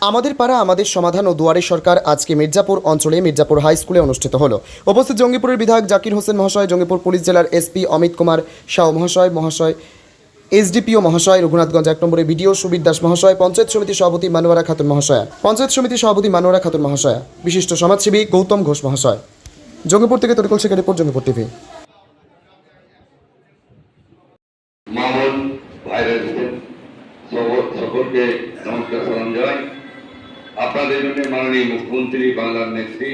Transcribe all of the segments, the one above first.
আমাদের পাড়া, আমাদের সমাধান ও দুয়ারে সরকার আজকে মির্জাপুর অঞ্চলে, মির্জাপুর হাই স্কুলে অনুষ্ঠিত হলো। উপস্থিত জঙ্গিপুরের বিধায়ক জাকির হোসেন মহাশয়, জঙ্গিপুর পুলিশ জেলার এসপি অমিত কুমার শাহ মহাশয় মহাশয় এসডিপিও মহাশয় রঘুনাথগঞ্জ এক নম্বরে, বিডিও সুবীর দাস মহাশয়, পঞ্চায়েত সমিতি সভাপতি মানোয়ারা খাতুন মহাশয়া, পঞ্চায়েত সমিতি সভাপতি মানোয়ারা খাতুন মহাশয়া, বিশিষ্ট সমাজসেবী গৌতম ঘোষ মহাশয়। জঙ্গিপুর থেকে তরিকুল শেখের রিপোর্ট, জঙ্গিপুর টিভি মামুন ভাইরা এসেছেন সকল- সকলকে নমস্কার সালাম জানাই আপনাদের জন্য মাননীয় মুখ্যমন্ত্রী, বাংলার নেত্রী,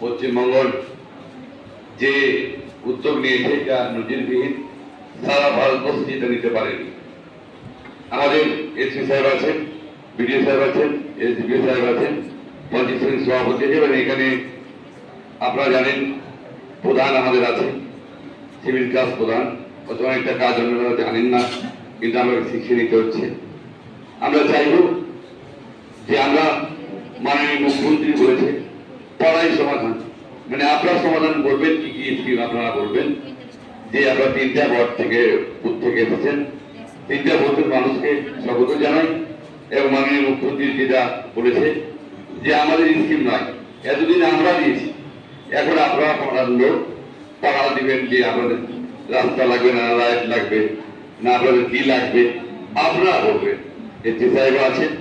পশ্চিমবঙ্গর যে উদ্যোগ নিয়েছে যা নজিরবিহীন সারা ভারতবর্ষ যেটা নিতে পারেনি। আমাদের এসপি সাহেব আছেন, বিডিও সাহেব আছেন, এসডিপিও সাহেব আছেন পঞ্চায়েত সমিতির সভাপতি এবং এখানে আপনারা জানেন প্রধান আমাদের আছেন, সিভিল ক্লাস প্রধান। অথবা একটা কাজ আপনারা জানেন না, কিন্তু আমাকে শিখিয়ে নিতে হচ্ছে। আমরা চাইব যে আমরা মাননীয় মুখ্যমন্ত্রী বলেছে পড়াই সমাধান মানে আপনারা সমাধান বলবেন কি কি স্কিম আপনারা বলবেন যে আমরা তিনটা ওয়ার্ড থেকে বুথ থেকে এসেছেন তিনটা বুথের মানুষকে স্বাগত জানাই এবং মাননীয় মুখ্যমন্ত্রী যেটা বলেছে যে আমাদের স্কিম নয়। এতদিন আমরা দিয়েছি। এখন আপনারা পড়ার লোক পাড়া দিবেন যে আপনাদের রাস্তা লাগবে না লাইট লাগবে না, আপনাদের কি লাগবে, আপনারা বলবেন। এসপি সাহেব আছেন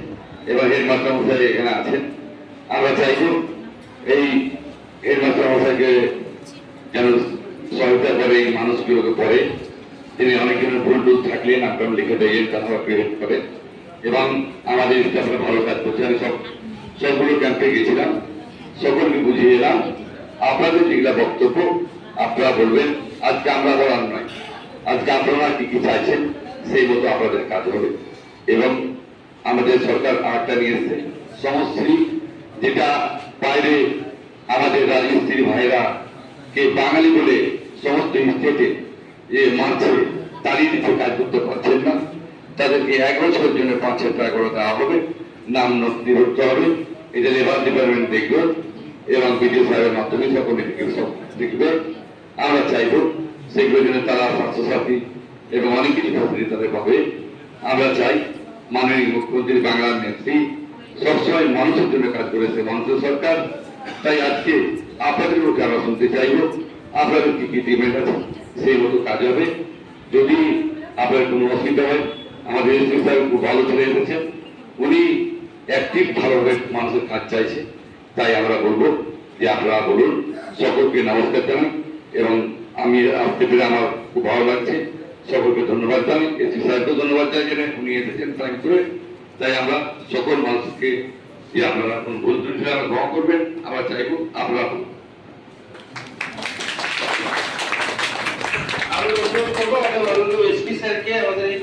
এবং হেডমাস্টার মশাই এখানে আছেন। আমরা চাইব এই হেডমাস্টার মশাইকে যেন সহায়তা করে এই মানুষগুলোকে পড়ে তিনি অনেক দিনের ভুল টুল থাকলে লিখে দেয় তারা ক্রিয়েট করে এবং আমাদের স্টাফরা ভালো কাজ করছে। আমি সব সবগুলো ক্যাম্পে গেছিলাম, সকলকে বুঝিয়ে এলাম। আপনাদের যেগুলা বক্তব্য, আপনারা বলবেন, আজকে আমরা বলার নয়। আজকে আপনারা কি কি চাইছেন, সেই মতো আপনাদের কাজ হবে। এবং আমাদের সরকার আরেকটা নিয়ে এসছে। সমশ্রী যেটা বাইরে আমাদের রাজমিস্ত্রি ভাইরা কে বাঙালি বলে সমস্ত স্টেটে যে মারছে তাড়িয়ে দিচ্ছে কাজ করতে পারছেন না, তাদেরকে এক বছরের জন্য পাঁচ হাজার টাকা করে দেওয়া হবে। নাম নথি ধরতে হবে। এটা লেবার ডিপার্টমেন্ট দেখবে এবং বিডিও সাহেবের মাধ্যমে সকলে সব দেখবে। আমরা চাইব সেগুলোর জন্য তারা স্বাস্থ্যসাথী এবং অনেক কিছু ফ্যাসিলিটি তাদের পাবে। আমরা চাই মাননীয় মুখ্যমন্ত্রী, বাংলার নেত্রী সবসময় মানুষের জন্য কাজ করেছে, মানুষের সরকার। তাই আজকে আপনাদের মুখে আমরা শুনতে চাইব। আপনাদের কি কি ডিমেন্ট আছে সেই মতো কাজ হবে। যদি আপনার কোনো অসুবিধা হয়, আমাদের এসপি সাহেব খুব ভালো চলে এসেছেন উনি অ্যাক্টিভ ভালোভাবে মানুষের কাজ চাইছে। তাই আমরা বলব যে আপনারা বলুন, সকলকে নমস্কার জানাই এবং আমি আসতে পেরে আমার খুব ভালো লাগছে। সকলকে ধন্যবাদ জানাই। এসপি সাহেবকে ধন্যবাদ জানাই উনি এসেছেন টাইম করে। তাই আমরা সকল মানুষকে যে আপনারা কোন ভুল ত্রুটি আমরা গ্রহণ করবেন। আমরা চাইব আপনারা এসপি স্যারকে আমাদের এই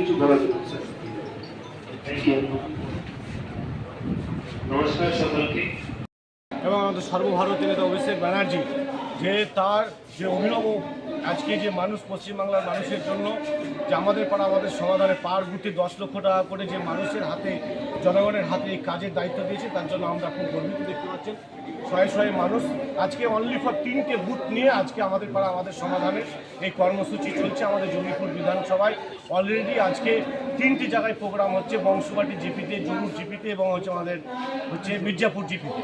কিছু এবং আমাদের সর্বভারতীয় নেতা অভিষেক ব্যানার্জি, যে তার যে অভিনব আজকে যে মানুষ পশ্চিমবাংলার মানুষের জন্য যে আমাদের পাড়া আমাদের সমাধানে পার বুথে দশ লক্ষ টাকা করে যে মানুষের হাতে জনগণের হাতে এই কাজের দায়িত্ব দিয়েছে তার জন্য আমরা খুব গর্বিত দেখতে পাচ্ছেন। শয়ে শয়ে মানুষ আজকে অনলি ফর তিনটে বুথ নিয়ে আজকে আমাদের পাড়া আমাদের সমাধানের এই কর্মসূচি চলছে আমাদের জমিপুর বিধানসভায়। অলরেডি আজকে তিনটি জায়গায় প্রোগ্রাম হচ্ছে বংশবাটি জিপিতে জরুর জিপিতে এবং হচ্ছে আমাদের হচ্ছে মির্জাপুর জিপিতে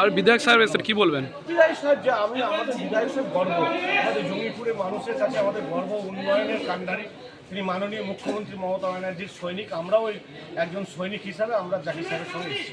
আর বিধায়ক সাহেব এসেছেন কি বলবেন? বিধায়ক সাহেব যে আমি আমাদের বিদায় সাহেব গর্ব। আমাদের জঙ্গিপুরের মানুষের কাছে আমাদের গর্ব উন্নয়নের কাণ্ডারি তিনি মাননীয় মুখ্যমন্ত্রী মমতা ব্যানার্জির সৈনিক। আমরাও একজন সৈনিক হিসাবে আমরা জাহির সাহেবের সঙ্গে এসেছি।